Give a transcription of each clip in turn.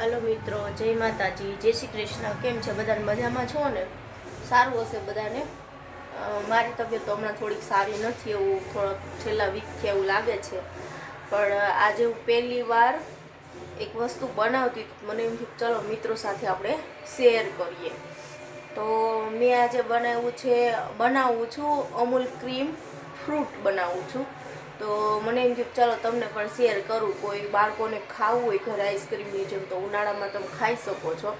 Hello મિત્રો, જય માતાજી, જય શ્રી કૃષ્ણ. કેમ છે? બધાને મજામાં છો ને? સારું હશે બધાને? મારી તબિયત તો હમણાં થોડીક સારી નથી, એવું થોડોક છેલ્લા વીકથી એવું લાગે છે. પણ આજે હું પહેલી વાર એક વસ્તુ બનાવતી. મને એમ થયું, ચલો મિત્રો સાથે આપણે શેર કરીએ. તો, મેં આજે બનાવ્યું છે, બનાવું છું, અમૂલ ક્રીમ ફ્રૂટ બનાવું છું. તો મને એમ થયું ચાલો તમને પણ શેર કરું. કોઈ બાળકોને ખાવું હોય ઘરે આઈસ્ક્રીમની જેમ તો ઉનાળામાં તમે ખાઈ શકો છો.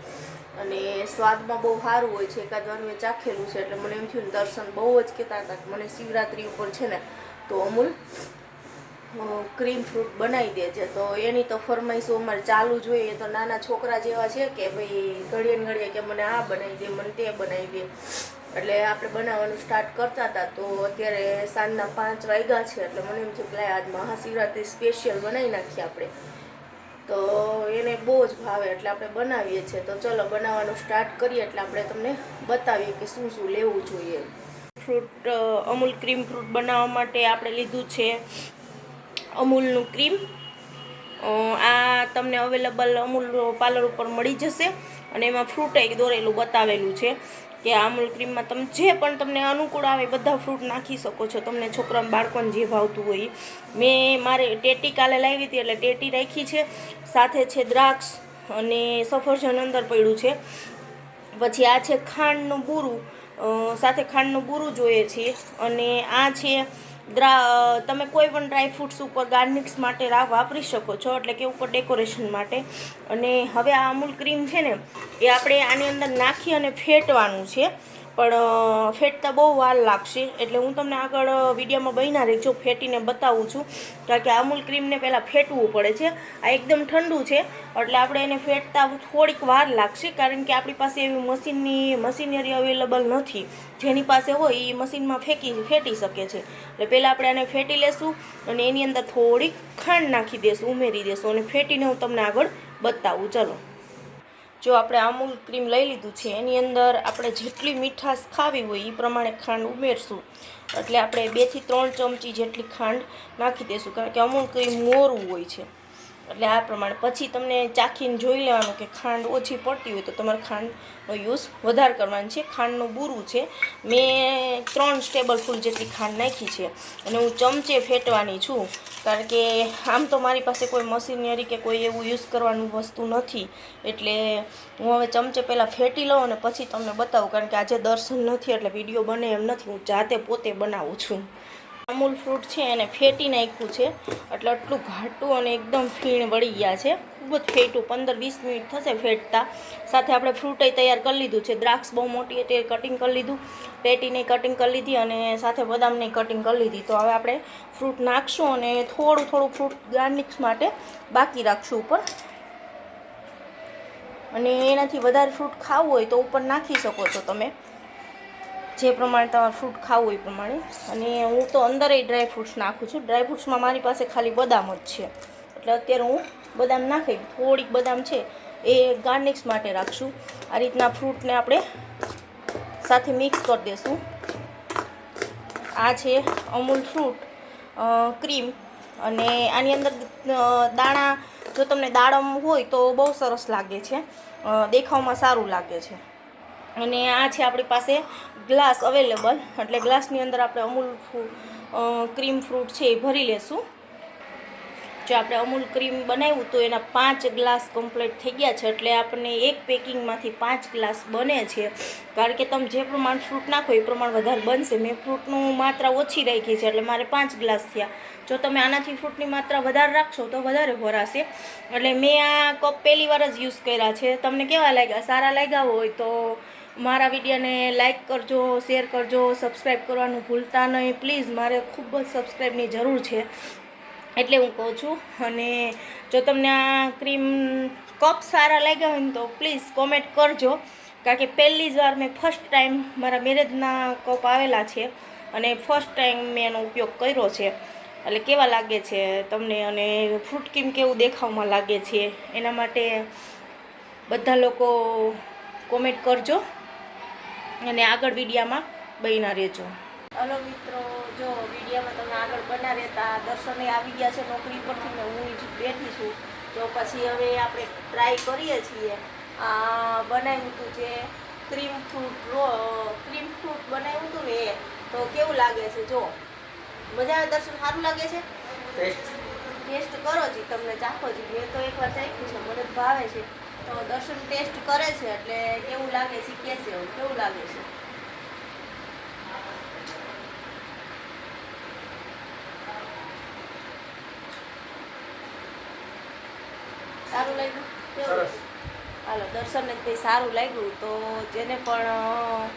અને સ્વાદમાં બહુ સારું હોય છે. એકાદ વાર મેં ચાખેલું છે એટલે મને એમ થયું દર્શન બહુ જ કહેતા હતા મને શિવરાત્રી ઉપર છે ને તો અમૂલ ક્રીમ ફ્રૂટ બનાવી દે છે તો એની તો ફરમાઈશો અમારે ચાલુ જોઈએ તો નાના છોકરા જેવા છે કે ભાઈ ઘડીએ ઘડીએ કે મને આ બનાવી દે, મને તે બનાવી દે. એટલે આપણે બનાવવાનું સ્ટાર્ટ કરતા હતા તો અત્યારે સાંજના પાંચ વાગ્યા છે એટલે મને એમ થયું કે આજ મહાશિવરાત્રિ સ્પેશિયલ બનાવી નાખીએ આપણે. તો એને બહુ જ ભાવે એટલે આપણે બનાવીએ છીએ. તો ચલો બનાવવાનું સ્ટાર્ટ કરીએ એટલે આપણે તમને બતાવીએ કે શું શું લેવું જોઈએ. ફ્રૂટ અમૂલ ક્રીમ ફ્રૂટ બનાવવા માટે આપણે લીધું છે અમૂલનું ક્રીમ આ તમને અવેલેબલ અમૂલ પાર્લર ઉપર મળી જશે અને એમાં ફ્રૂટ એક દોરેલું બતાવેલું છે. કે આ અમૂલ ક્રીમમાં તમે જે પણ તમને અનુકૂળ આવે બધા ફ્રૂટ નાખી શકો છો. તમને છોકરા બાળકોને જે ભાવતું હોય મેં મારે ટેટી કાલે લાવી હતી એટલે ટેટી રાખી છે. સાથે છે દ્રાક્ષ અને સફરજન અંદર પડ્યું છે. પછી આ છે ખાંડનું બૂરું. સાથે ખાંડનું બૂરું જોઈએ છીએ. અને આ છે દ્રા તમે કોઈ પણ ડ્રાય ફ્રૂટ્સ ઉપર ગાર્નિક્સ માટે વાપરી શકો છો. એટલે કે ઉપર ડેકોરેશન માટે. અને હવે આ અમૂલ ક્રીમ છે ને એ આપણે આની અંદર નાખી અને ફેટવાનું છે. પણ ફેટતા બહુ વાર લાગશે. એટલે હું તમને આગળ વિડીયોમાં બન્યા રહેજો ફેટીને બતાવું છું. કારણ કે અમૂલ ક્રીમને પહેલાં ફેટવું પડે છે. આ એકદમ ઠંડુ છે. એટલે આપણે એને ફેટતા થોડીક વાર લાગશે, કારણ કે આપણી પાસે એવી મશીનની, મશીનરી અવેલેબલ નથી. જેની પાસે હોય એ મશીનમાં ફેંકી, ફેટી શકે છે. એટલે પહેલાં આપણે આને ફેટી લેશું અને એની અંદર થોડીક ખાંડ નાખી દેશું, ઉમેરી દેશું અને ફેટીને હું તમને આગળ બતાવું. ચલો. જો આપણે અમૂલ ક્રીમ લઈ લીધું છે, એની અંદર આપણે જેટલી મીઠાશ ખાવી હોય એ પ્રમાણે ખાંડ ઉમેરશું. એટલે આપણે બેથી ત્રણ ચમચી જેટલી ખાંડ નાખી દઈશું કારણ કે અમૂલ ક્રીમ મોરું હોય છે. એટલે આ પ્રમાણે. પછી તમને ચાખીને જોઈ લેવાનું કે ખાંડ ઓછી પડતી હોય તો તમારે ખાંડનો યુઝ વધારે કરવાનો છે. ખાંડનું બૂરું છે. મેં ત્રણ ફૂલ જેટલી ખાંડ નાખી છે અને હું ચમચે ફેટવાની છું. કારણ કે આમ તો મારી પાસે કોઈ મશીનરી કે કોઈ એવું યુઝ કરવાનું વસ્તુ નથી. એટલે હું હવે ચમચે પહેલાં ફેટી લઉં અને પછી તમને બતાવું. કારણ કે આજે દર્શન નથી એટલે વીડિયો બને એમ નથી. હું જાતે પોતે બનાવું છું. અમૂલ ફ્રૂટ છે એને ફેટી નાખ્યું છે. એટલે આટલું ઘાટું અને એકદમ ફીણ વળી ગયા છે. ખૂબ જ ફેટું, પંદર વીસ મિનિટ થશે ફેટતા. સાથે આપણે ફ્રૂટે તૈયાર કરી લીધું છે. દ્રાક્ષ બહુ મોટી હતી કટિંગ કરી લીધું. પેટીની કટિંગ કરી લીધી અને સાથે બદામની કટિંગ કરી લીધી. તો હવે આપણે ફ્રૂટ નાખશું અને થોડું થોડું ફ્રૂટ ગાર્નિક્સ માટે બાકી રાખશું ઉપર. અને એનાથી વધારે ફ્રૂટ ખાવું હોય તો ઉપર નાખી શકો છો તમે. જે પ્રમાણે તમારે ફ્રૂટ ખાવું એ પ્રમાણે. અને હું તો અંદર ડ્રાય ફ્રૂટ્સ નાખું છું. ડ્રાય ફ્રૂટ્સમાં મારી પાસે ખાલી બદામ જ છે. એટલે અત્યારે હું બદામ નાખી થોડીક બદામ છે એ ગાર્નિક્સ માટે રાખશું. આ રીતના ફ્રૂટને આપણે સાથે મિક્સ કરી દઈશું આ છે અમૂલ ફ્રૂટ ક્રીમ અને આની અંદર દાણા, જો તમને દાડમ હોય તો બહુ સરસ લાગે છે. દેખાવમાં સારું લાગે છે. અને આ છે આપણી પાસે ગ્લાસ અવેલેબલ. એટલે ગ્લાસની અંદર આપણે અમૂલ ક્રીમ ફ્રૂટ છે એ ભરી લેશું. જો આપણે અમૂલ ક્રીમ બનાવ્યું તો એના પાંચ ગ્લાસ કમ્પ્લીટ થઈ ગયા છે. એટલે આપણને એક પેકિંગમાંથી પાંચ ગ્લાસ બને છે. કારણ કે તમે જે પ્રમાણ ફ્રૂટ નાખો એ પ્રમાણ વધારે બનશે. મેં ફ્રૂટનું માત્રા ઓછી રાખી છે, એટલે મારે પાંચ ગ્લાસ થયા. જો તમે આનાથી ફ્રૂટની માત્રા વધારે રાખશો તો વધારે ભરાશે. એટલે મેં આ કપ પહેલી વાર જ યુઝ કર્યા છે. તમને કેવા લાગ્યા? સારા લાગ્યા હોય તો મારા વિડીયોને લાઇક કરજો શેર કરજો સબસ્ક્રાઈબ કરવાનું ભૂલતા નહીં. પ્લીઝ મારે ખૂબ જ સબસ્ક્રાઈબની જરૂર છે. એટલે હું કહું છું, અને જો તમને આ ક્રીમ કપ સારા લાગ્યા હોય ને તો પ્લીઝ કોમેન્ટ કરજો, કારણ કે પહેલી જ વાર મેં ફર્સ્ટ ટાઈમ મારા મેરેજના કપ આવેલા છે, અને ફર્સ્ટ ટાઈમ મેં એનો ઉપયોગ કર્યો છે. એટલે કેવા લાગે છે તમને, અને ફ્રૂટ ક્રીમ કેવું દેખાવમાં લાગે છે? એના માટે બધા લોકો કોમેન્ટ કરજો. અને આગળ વિડીયામાં બન્યા રહેજો. હલો મિત્રો જો વિડીયામાં તમે આગળ બના રહેતા દર્શને આવી ગયા છે નોકરી પરથી ને હું જ બેઠી છું. તો પછી હવે આપણે ટ્રાય કરીએ છીએ આ બનાવ્યું હતું જે ક્રીમ ફ્રૂટ રો ક્રીમ ફ્રૂટ બનાવ્યું હતું ને એ. તો કેવું લાગે છે? જો મજા આવે દર્શન? સારું લાગે છે? ટેસ્ટ ટેસ્ટ કરો જી તમને ચાખો જી. મેં તો એકવાર ચાખ્યું છે મને ભાવે છે. તો દર્શન ટેસ્ટ કરે છે એટલે કેવું લાગે છે કે છે કેવું લાગે છે? સારું લાગ્યું? કેવું દર્શન હાલો દર્શનને કંઈ સારું લાગ્યું તો જેને પણ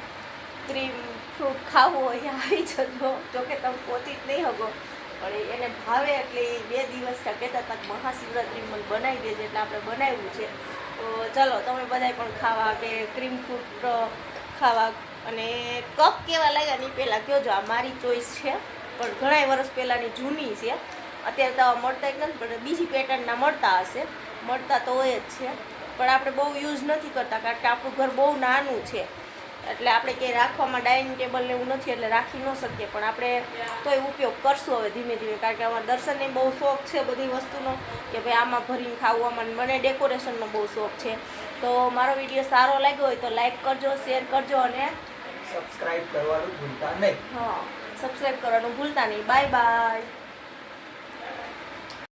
ક્રીમ ફ્રૂટ ખાવું હોય આવી જજો. જોકે તમે પહોંચી જ નહીં શકો. પણ એને ભાવે એટલે બે દિવસ કહેતા હતા મહાશિવરાત્રી મને બનાવી દેજે એટલે આપણે બનાવ્યું છે. તો ચલો, તમે બધાય પણ ખાવા કે ક્રીમ ફ્રૂટ ખાવા અને કપ કેવા લાગ્યા નહીં પહેલાં કહો જો આ મારી ચોઈસ છે. પણ ઘણાય વર્ષ પહેલાંની જૂની છે. અત્યારે તો મળતા જ નથી, પણ બીજી પેટર્નના મળતા હશે. મળતા તો હોય જ છે. પણ આપણે બહુ યુઝ નથી કરતા, કારણ કે આપણું ઘર બહુ નાનું છે. એટલે આપણે ક્યાંય રાખવામાં ડાઇનિંગ ટેબલ ને એવું નથી એટલે રાખી ન શકીએ. પણ આપણે તોય ઉપયોગ કરશું હવે ધીમે ધીમે કારણ કે અમારા દર્શનને બહુ શોખ છે બધી વસ્તુનો કે ભાઈ આમાં ભરીને ખાવું આમાં મને ડેકોરેશનનો બહુ શોખ છે. તો મારો વીડિયો સારો લાગ્યો હોય તો લાઈક કરજો શેર કરજો અને સબસ્ક્રાઇબ કરવાનું ભૂલતા નહીં. હા સબસ્ક્રાઇબ કરવાનું ભૂલતા નહીં. Bye bye.